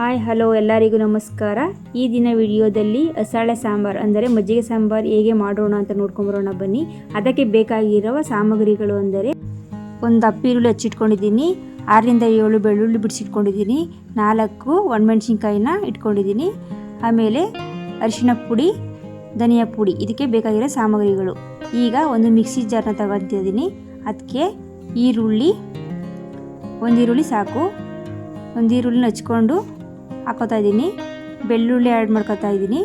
Hi, hello, ಎಲ್ಲರಿಗೂ ನಮಸ್ಕಾರ. ಈ ದಿನ ವಿಡಿಯೋದಲ್ಲಿ ಅಸಾಳೆ ಸಾಂಬಾರ್ ಅಂದರೆ ಮಜ್ಜಿಗೆ ಸಾಂಬಾರ್ ಹೇಗೆ ಮಾಡೋಣ ಅಂತ ನೋಡ್ಕೊಂಬರೋಣ ಬನ್ನಿ. ಅದಕ್ಕೆ ಬೇಕಾಗಿರುವ ಸಾಮಗ್ರಿಗಳು ಅಂದರೆ ಒಂದು ದಪ್ಪ ಈರುಳ್ಳಿ ಹಚ್ಚಿಟ್ಕೊಂಡಿದ್ದೀನಿ, ಆರರಿಂದ ಏಳು ಬೆಳ್ಳುಳ್ಳಿ ಬಿಡಿಸಿಟ್ಕೊಂಡಿದ್ದೀನಿ, ನಾಲ್ಕು ಒಣಮೆಣ್ಸಿನ್ಕಾಯಿನ ಇಟ್ಕೊಂಡಿದ್ದೀನಿ, ಆಮೇಲೆ ಅರಿಶಿನ ಪುಡಿ, ಧನಿಯಾ ಪುಡಿ ಇದಕ್ಕೆ ಬೇಕಾಗಿರೋ ಸಾಮಗ್ರಿಗಳು. ಈಗ ಒಂದು ಮಿಕ್ಸಿ ಜಾರ್ನ ತಗೊತಿದ್ದೀನಿ. ಅದಕ್ಕೆ ಈರುಳ್ಳಿ, ಒಂದು ಈರುಳ್ಳಿ ಸಾಕು, ಒಂದು ಈರುಳ್ಳಿನ ಹಚ್ಕೊಂಡು ಹಾಕೋತಾ ಇದ್ದೀನಿ. ಬೆಳ್ಳುಳ್ಳಿ ಆ್ಯಡ್ ಮಾಡ್ಕೋತಾ ಇದ್ದೀನಿ.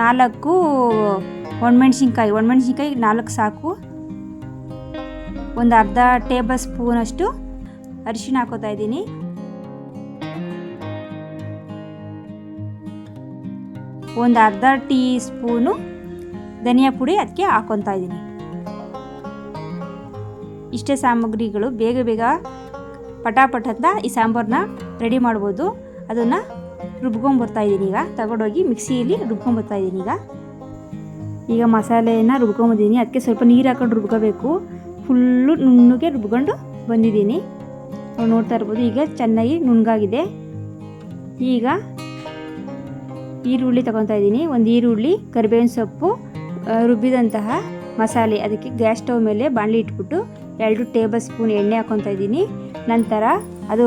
ನಾಲ್ಕು ಒಣಮೆಣ್ಸಿನ್ಕಾಯಿ. ಒಣಮೆಣ್ಸಿನ್ಕಾಯಿ ನಾಲ್ಕು ಸಾಕು. ಒಂದು ಅರ್ಧ ಟೇಬಲ್ ಸ್ಪೂನಷ್ಟು ಅರಿಶಿನ ಹಾಕೋತಾ ಇದ್ದೀನಿ. ಒಂದು ಅರ್ಧ ಟೀ ಸ್ಪೂನು ಧನಿಯಾ ಪುಡಿ ಅದಕ್ಕೆ ಹಾಕೊತಾ ಇದ್ದೀನಿ. ಇಷ್ಟೇ ಸಾಮಗ್ರಿಗಳು ಬೇಗ ಬೇಗ ಪಟಾಪಟ್ ಅಂತ ಈ ಸಾಂಬಾರನ್ನ ರೆಡಿ ಮಾಡ್ಬೋದು. ಅದನ್ನು ರುಬ್ಕೊಂಬರ್ತಾ ಇದ್ದೀನಿ ಈಗ. ತಗೊಂಡೋಗಿ ಮಿಕ್ಸಿಯಲ್ಲಿ ರುಬ್ಕೊಂಬರ್ತಾ ಇದ್ದೀನಿ ಈಗ. ಈಗ ಮಸಾಲೆಯನ್ನು ರುಬ್ಕೊಂಬಂದಿದ್ದೀನಿ ಅದಕ್ಕೆ ಸ್ವಲ್ಪ ನೀರು ಹಾಕೊಂಡು ರುಬ್ಕೋಬೇಕು. ಫುಲ್ಲು ನುಣ್ಣಗೆ ರುಬ್ಕೊಂಡು ಬಂದಿದ್ದೀನಿ. ನಾವು ನೋಡ್ತಾ ಇರ್ಬೋದು. ಈಗ ಚೆನ್ನಾಗಿ ನುಣ್ಣಗಾಗಿದೆ. ಈಗ ಈರುಳ್ಳಿ ತಗೊತಾ ಇದ್ದೀನಿ. ಒಂದು ಈರುಳ್ಳಿ, ಕರಿಬೇವಿನ ಸೊಪ್ಪು ರುಬ್ಬಿದಂತಹ ಮಸಾಲೆ. ಅದಕ್ಕೆ ಗ್ಯಾಸ್ ಸ್ಟವ್ ಮೇಲೆ ಬಾಣಲಿ ಇಟ್ಬಿಟ್ಟು ಎರಡು ಟೇಬಲ್ ಸ್ಪೂನ್ ಎಣ್ಣೆ ಹಾಕೊತಾ ಇದ್ದೀನಿ. ನಂತರ ಅದು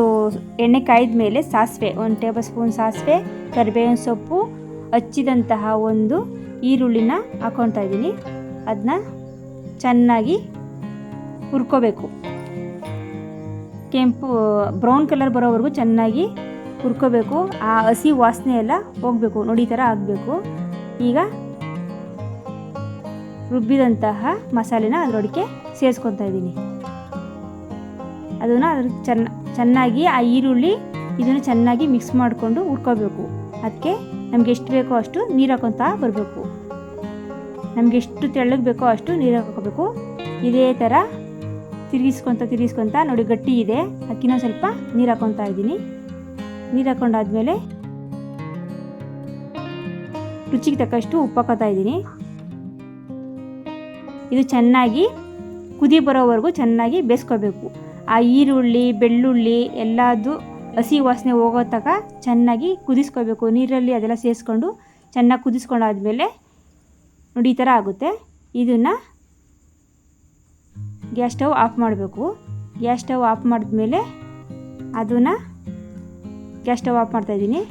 ಎಣ್ಣೆ ಕಾಯ್ದ ಮೇಲೆ ಸಾಸಿವೆ, ಒಂದು ಟೇಬಲ್ ಸ್ಪೂನ್ ಸಾಸಿವೆ, ಕರಿಬೇವಿನ ಸೊಪ್ಪು, ಹಚ್ಚಿದಂತಹ ಒಂದು ಈರುಳ್ಳಿನ ಹಾಕೊತಾ ಇದ್ದೀನಿ. ಅದನ್ನ ಚೆನ್ನಾಗಿ ಹುರ್ಕೋಬೇಕು. ಕೆಂಪು ಬ್ರೌನ್ ಕಲರ್ ಬರೋವರೆಗೂ ಚೆನ್ನಾಗಿ ಹುರ್ಕೋಬೇಕು. ಆ ಹಸಿ ವಾಸನೆ ಎಲ್ಲ ಹೋಗಬೇಕು, ನೋಡಿ ಥರ ಆಗಬೇಕು. ಈಗ ರುಬ್ಬಿದಂತಹ ಮಸಾಲೆನ ಅದರೊಳಗೆ ಸೇರಿಸ್ಕೊತಾ ಇದ್ದೀನಿ. ಅದನ್ನು ಅದ್ರ ಚೆನ್ನ, ಚೆನ್ನಾಗಿ ಆ ಈರುಳ್ಳಿ ಇದನ್ನು ಚೆನ್ನಾಗಿ ಮಿಕ್ಸ್ ಮಾಡಿಕೊಂಡು ಹುರ್ಕೋಬೇಕು. ಅದಕ್ಕೆ ನಮ್ಗೆ ಎಷ್ಟು ಬೇಕೋ ಅಷ್ಟು ನೀರು ಹಾಕೊತಾ ಬರಬೇಕು. ನಮ್ಗೆ ಎಷ್ಟು ತೆಳ್ಳಗೆ ಬೇಕೋ ಅಷ್ಟು ನೀರು ಹಾಕೋಬೇಕು. ಇದೇ ಥರ ತಿರುಗಿಸ್ಕೊತ ತಿರುಗಿಸ್ಕೊತ ನೋಡಿ ಗಟ್ಟಿ ಇದೆ. ಅಕ್ಕಿನ ಸ್ವಲ್ಪ ನೀರು ಹಾಕೊತಾ ಇದ್ದೀನಿ. ನೀರು ಹಾಕೊಂಡಾದ್ಮೇಲೆ ರುಚಿಗೆ ತಕ್ಕಷ್ಟು ಉಪ್ಪು ಹಾಕೋತಾ ಇದ್ದೀನಿ. ಇದು ಚೆನ್ನಾಗಿ ಕುದಿ ಬರೋವರೆಗೂ ಚೆನ್ನಾಗಿ ಬೇಯಿಸ್ಕೋಬೇಕು ಆ ಈರುಳ್ಳಿ, ಬೆಳ್ಳುಳ್ಳಿ ಎಲ್ಲದು ಹಸಿ ವಾಸನೆ ಹೋಗೋ ತನಕ ಚೆನ್ನಾಗಿ ಕುದಿಸ್ಕೋಬೇಕು ನೀರಲ್ಲಿ ಅದೆಲ್ಲ ಸೇರಿಸ್ಕೊಂಡು ಚೆನ್ನಾಗಿ ಕುದಿಸ್ಕೊಂಡಾದ್ಮೇಲೆ ನೋಡಿ ಈ ಥರ ಆಗುತ್ತೆ. ಇದನ್ನು ಗ್ಯಾಸ್ ಸ್ಟವ್ ಆಫ್ ಮಾಡಬೇಕು. ಗ್ಯಾಸ್ ಸ್ಟವ್ ಆಫ್ ಮಾಡಿದ್ಮೇಲೆ ಅದನ್ನು ಗ್ಯಾಸ್ ಸ್ಟವ್ ಆಫ್ ಮಾಡ್ತಾಯಿದ್ದೀನಿ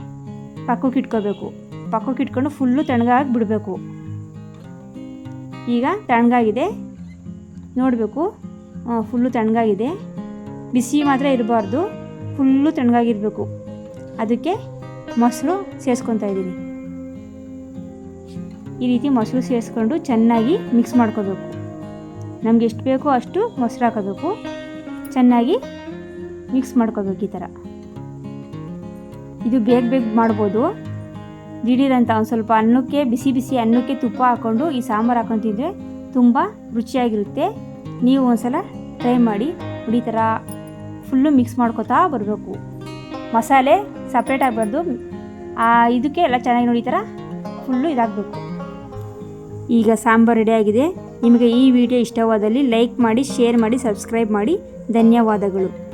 ಪಕ್ಕಕ್ಕೆ ಇಟ್ಕೋಬೇಕು ಪಕ್ಕಕ್ಕೆ ಇಟ್ಕೊಂಡು ಫುಲ್ಲು ತಣ್ಣಗಾಗಿ ಬಿಡಬೇಕು ಈಗ ತಣ್ಣಗಾಗಿದೆ. ನೋಡಬೇಕು. ಫುಲ್ಲು ತಣ್ಣಗಾಗಿದೆ. ಬಿಸಿ ಮಾತ್ರ ಇರಬಾರ್ದು. ಫುಲ್ಲು ತಣ್ಣಗಾಗಿರಬೇಕು. ಅದಕ್ಕೆ ಮೊಸರು ಸೇರಿಸ್ಕೊತಾ ಇದ್ದೀನಿ. ಈ ರೀತಿ ಮೊಸರು ಸೇರಿಸ್ಕೊಂಡು ಚೆನ್ನಾಗಿ ಮಿಕ್ಸ್ ಮಾಡ್ಕೋಬೇಕು. ನಮ್ಗೆ ಎಷ್ಟು ಬೇಕೋ ಅಷ್ಟು ಮೊಸರು ಹಾಕೋಬೇಕು. ಚೆನ್ನಾಗಿ ಮಿಕ್ಸ್ ಮಾಡ್ಕೋಬೇಕು ಈ ಥರ. ಇದು ಬೇಗ ಬೇಗ ಮಾಡ್ಬೋದು. ದಿಢೀರಂತ ಒಂದು ಸ್ವಲ್ಪ ಅನ್ನಕ್ಕೆ ಬಿಸಿ ಬಿಸಿ ಅನ್ನಕ್ಕೆ ತುಪ್ಪ ಹಾಕ್ಕೊಂಡು ಈ ಸಾಂಬಾರು ಹಾಕೊಂಡು ತಿಂದರೆ ತುಂಬ ರುಚಿಯಾಗಿರುತ್ತೆ. ನೀವು ಒಂದ್ಸಲ ಟ್ರೈ ಮಾಡಿ, ಹುಡಿ ಥರ ಫುಲ್ಲು ಮಿಕ್ಸ್ ಮಾಡ್ಕೊತಾ ಬರಬೇಕು. ಮಸಾಲೆ ಸಪ್ರೇಟ್ ಆಗಬಾರ್ದು. ಆ, ಇದಕ್ಕೆ ಎಲ್ಲ ಚೆನ್ನಾಗಿ ನೋಡಿ ಈ ಥರ ಫುಲ್ಲು ಇದಾಗಬೇಕು. ಈಗ ಸಾಂಬಾರು ರೆಡಿಯಾಗಿದೆ ನಿಮಗೆ ಈ ವಿಡಿಯೋ ಇಷ್ಟವಾದಲ್ಲಿ ಲೈಕ್ ಮಾಡಿ ಶೇರ್ ಮಾಡಿ ಸಬ್ಸ್ಕ್ರೈಬ್ ಮಾಡಿ. ಧನ್ಯವಾದಗಳು.